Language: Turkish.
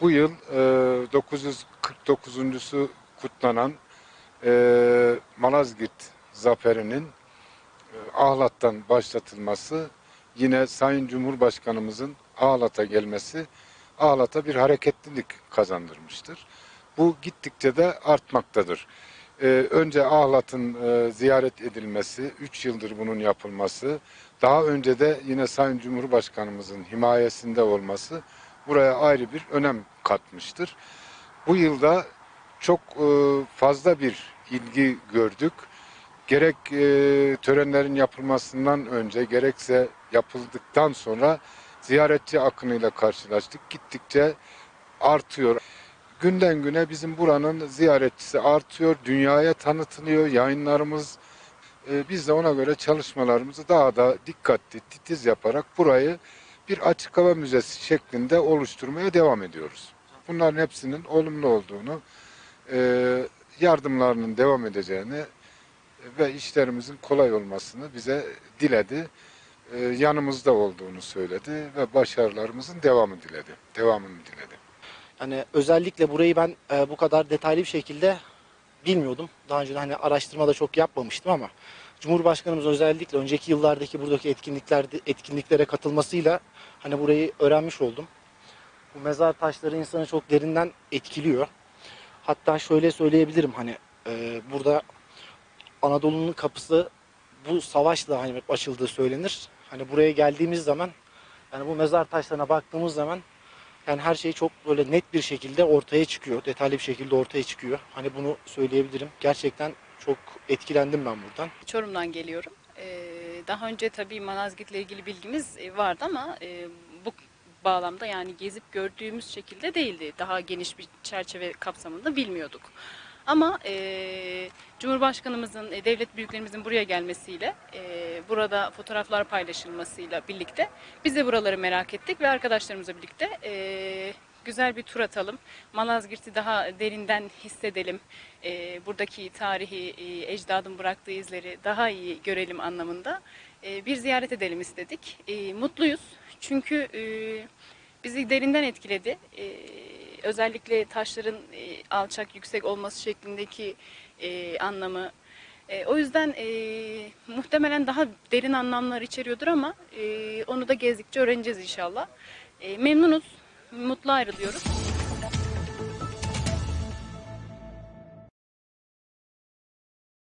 Bu yıl e, 949. kutlanan e, Malazgirt zaferinin e, Ahlat'tan başlatılması, yine Sayın Cumhurbaşkanımızın Ahlat'a gelmesi Ahlat'a bir hareketlilik kazandırmıştır. Bu gittikçe de artmaktadır. Ee, önce Ahlat'ın e, ziyaret edilmesi, 3 yıldır bunun yapılması, daha önce de yine Sayın Cumhurbaşkanımızın himayesinde olması buraya ayrı bir önem katmıştır. Bu yılda çok e, fazla bir ilgi gördük. Gerek e, törenlerin yapılmasından önce gerekse yapıldıktan sonra ziyaretçi akınıyla karşılaştık. Gittikçe artıyor. Günden güne bizim buranın ziyaretçisi artıyor, dünyaya tanıtılıyor, yayınlarımız. e, biz de ona göre çalışmalarımızı daha da dikkatli, titiz yaparak burayı bir açık hava müzesi şeklinde oluşturmaya devam ediyoruz. Bunların hepsinin olumlu olduğunu, e, yardımlarının devam edeceğini ve işlerimizin kolay olmasını bize diledi. E, yanımızda olduğunu söyledi ve başarılarımızın devamı diledi. Devamını diledi. Yani özellikle burayı ben e, bu kadar detaylı bir şekilde bilmiyordum. Daha önce hani araştırma da çok yapmamıştım ama Cumhurbaşkanımız özellikle önceki yıllardaki buradaki etkinliklerde etkinliklere katılmasıyla hani burayı öğrenmiş oldum. Bu mezar taşları insanı çok derinden etkiliyor. Hatta şöyle söyleyebilirim hani e, burada Anadolu'nun kapısı bu savaşla hani açıldığı söylenir. Hani buraya geldiğimiz zaman yani bu mezar taşlarına baktığımız zaman yani her şey çok böyle net bir şekilde ortaya çıkıyor. Detaylı bir şekilde ortaya çıkıyor. Hani bunu söyleyebilirim. Gerçekten çok etkilendim ben buradan. Çorum'dan geliyorum. Ee, daha önce tabii Manazgirt'le ilgili bilgimiz e, vardı ama e, bu bağlamda yani gezip gördüğümüz şekilde değildi. Daha geniş bir çerçeve kapsamında bilmiyorduk. Ama e, Cumhurbaşkanımızın, e, devlet büyüklerimizin buraya gelmesiyle, e, burada fotoğraflar paylaşılmasıyla birlikte biz de buraları merak ettik ve arkadaşlarımızla birlikte e, güzel bir tur atalım. Malazgirt'i daha derinden hissedelim. E, buradaki tarihi, e, ecdadın bıraktığı izleri daha iyi görelim anlamında e, bir ziyaret edelim istedik. E, mutluyuz çünkü e, bizi derinden etkiledi. Özellikle taşların e, alçak, yüksek olması şeklindeki e, anlamı. E, o yüzden muhtemelen daha derin anlamlar içeriyordur ama onu da gezdikçe öğreneceğiz inşallah. Memnunuz, mutlu ayrılıyoruz.